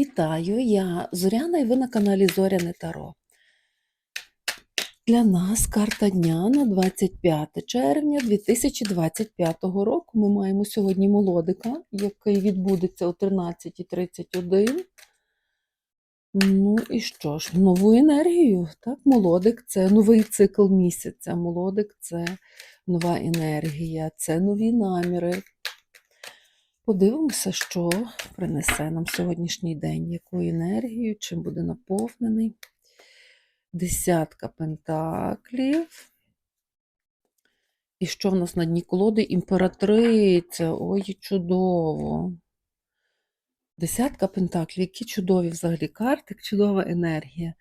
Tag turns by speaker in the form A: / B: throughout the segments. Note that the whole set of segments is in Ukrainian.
A: Вітаю, я Зоряна і ви на каналі Зоряне Таро. Для нас карта дня на 25 червня 2025 року. Ми маємо сьогодні молодика, який відбудеться о 13.31. Ну і що ж, нову енергію. Так, молодик це новий цикл місяця. Молодик це нова енергія, це нові наміри. Подивимося, що принесе нам сьогоднішній день, яку енергію, чим буде наповнений. Десятка пентаклів. І що в нас на дні колоди? Імператриця. Ой, чудово. Десятка пентаклів, які чудові взагалі карти, чудова енергія.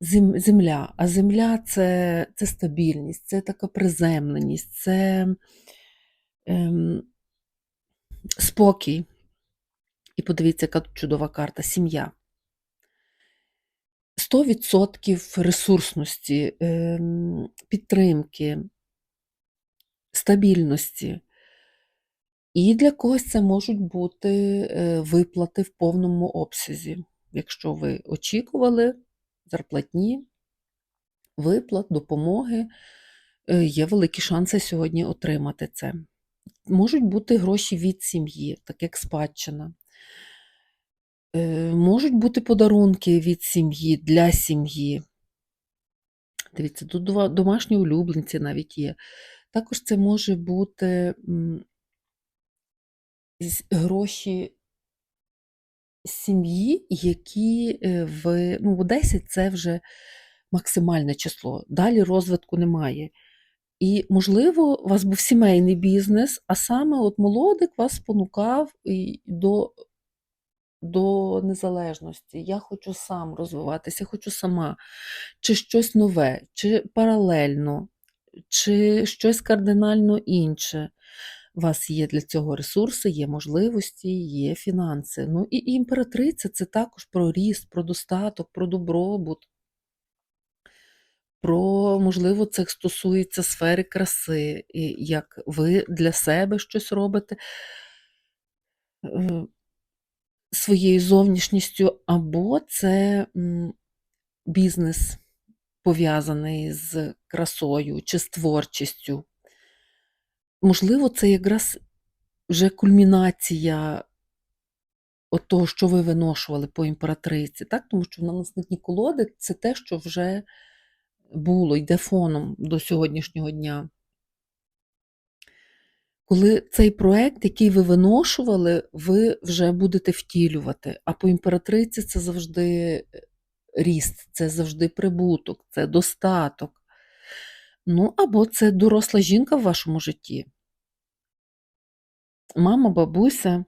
A: Зем- Земля. А земля це, це стабільність, це така приземленість, це ем, спокій. І подивіться, яка тут чудова карта сім'я. 100% ресурсності, ем, підтримки, стабільності. І для когось це можуть бути е, виплати в повному обсязі. Якщо ви очікували зарплатні, виплат, допомоги, е, є великі шанси сьогодні отримати це. Можуть бути гроші від сім'ї, так як спадщина. Е, Можуть бути подарунки від сім'ї для сім'ї. Дивіться, тут домашні улюбленці навіть є. Також це може бути гроші сім'ї, які е, в, ну, в 10 це вже максимальне число. Далі розвитку немає. І, можливо, у вас був сімейний бізнес, а саме от молодик вас спонукав до, до незалежності. Я хочу сам розвиватися, я хочу сама, чи щось нове, чи паралельно, чи щось кардинально інше. У вас є для цього ресурси, є можливості, є фінанси. Ну і імператриця це також про ріст, про достаток, про добробут. Про, можливо, це стосується сфери краси, і як ви для себе щось робите е, своєю зовнішністю, або це бізнес пов'язаний з красою чи з творчістю. Можливо, це якраз вже кульмінація от того, що ви виношували по імператриці, так? тому що на нас на дні колоди це те, що вже було, йде фоном до сьогоднішнього дня. Коли цей проект, який ви виношували, ви вже будете втілювати. А по імператриці це завжди ріст, це завжди прибуток, це достаток. Ну, або це доросла жінка в вашому житті. Мама, бабуся,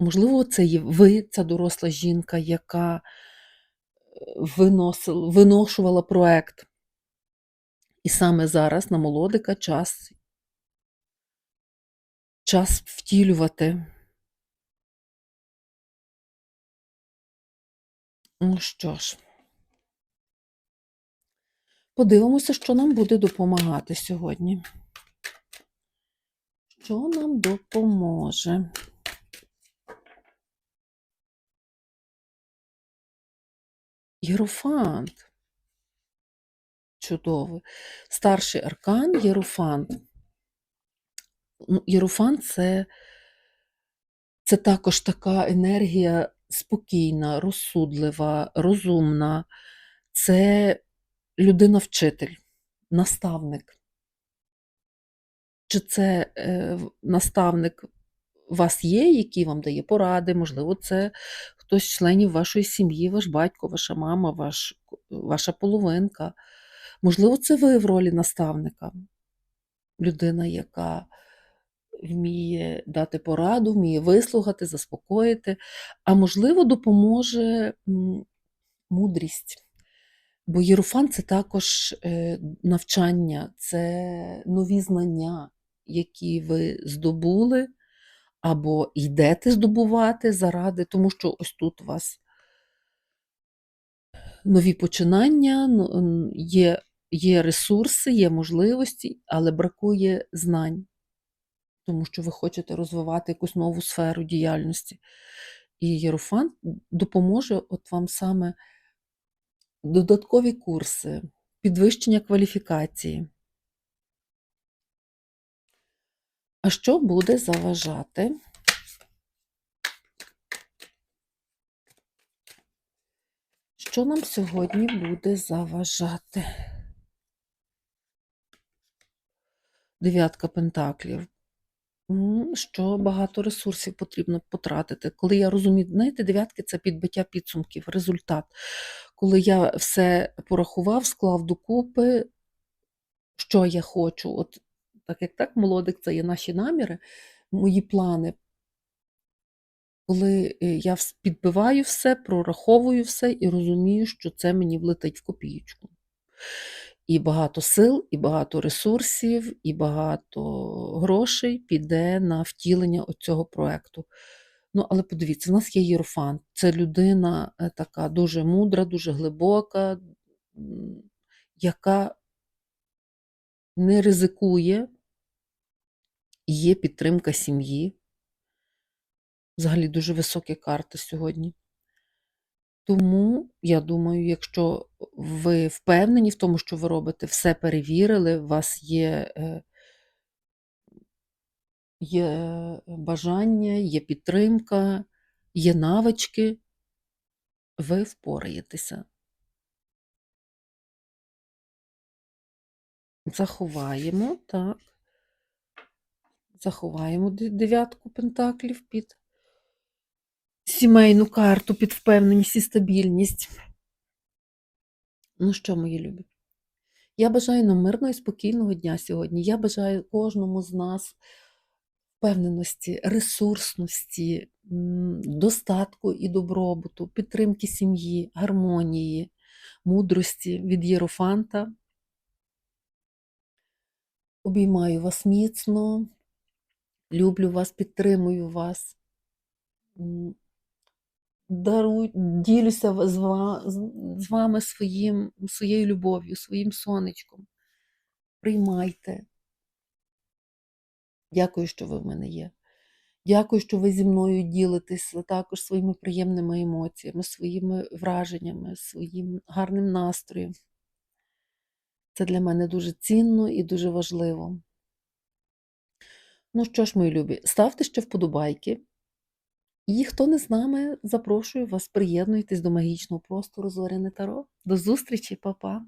A: можливо, це є ви, ця доросла жінка, яка е, виносила, виношувала проект. І саме зараз на молодика час, час втілювати. Ну що ж, подивимося, що нам буде допомагати сьогодні. Що нам допоможе? Єрофант. Чудовий. Старший аркан Єрофант. Ну, Єрофант це, це також така енергія спокійна, розсудлива, розумна. Це людина-вчитель, наставник. Чи це е, наставник вас є, який вам дає поради? Можливо, це хтось з членів вашої сім'ї, ваш батько, ваша мама, ваш, ваша половинка. Можливо, це ви в ролі наставника. Людина, яка вміє дати пораду, вміє вислухати, заспокоїти, а можливо, допоможе мудрість. Бо Єрофан це також е, навчання, це нові знання, які ви здобули або йдете здобувати заради, тому що ось тут у вас нові починання, є, є ресурси, є можливості, але бракує знань, тому що ви хочете розвивати якусь нову сферу діяльності. І Єрофант допоможе от вам саме додаткові курси, підвищення кваліфікації. А що буде заважати? Що нам сьогодні буде заважати? Дев'ятка пентаклів. Що багато ресурсів потрібно потратити. Коли я розумію, знаєте, дев'ятки це підбиття підсумків, результат. Коли я все порахував, склав докупи, що я хочу. От так як так, молодик, це є наші наміри, мої плани. Коли е, я підбиваю все, прораховую все і розумію, що це мені влетить в копієчку. І багато сил, і багато ресурсів, і багато грошей піде на втілення цього проекту. Ну, але подивіться, в нас є Єрофант. Це людина е, така дуже мудра, дуже глибока, яка не ризикує, є підтримка сім'ї. Взагалі дуже високі карти сьогодні. Тому, я думаю, якщо ви впевнені в тому, що ви робите, все перевірили, у вас є, е, є бажання, є підтримка, є навички, ви впораєтеся. Заховаємо, так. Заховаємо дев'ятку пентаклів під сімейну карту, під впевненість і стабільність. Ну що, мої любі? Я бажаю нам мирного і спокійного дня сьогодні. Я бажаю кожному з нас впевненості, ресурсності, достатку і добробуту, підтримки сім'ї, гармонії, мудрості від Єрофанта. Обіймаю вас міцно, люблю вас, підтримую вас. Дарую, ділюся з ва- з- з вами своїм, своєю любов'ю, своїм сонечком. Приймайте. Дякую, що ви в мене є. Дякую, що ви зі мною ділитеся також своїми приємними емоціями, своїми враженнями, своїм гарним настроєм. Це для мене дуже цінно і дуже важливо. Ну що ж, мої любі, ставте ще вподобайки. І хто не з нами, запрошую вас, приєднуйтесь до магічного простору Зоряне Таро. До зустрічі, па-па!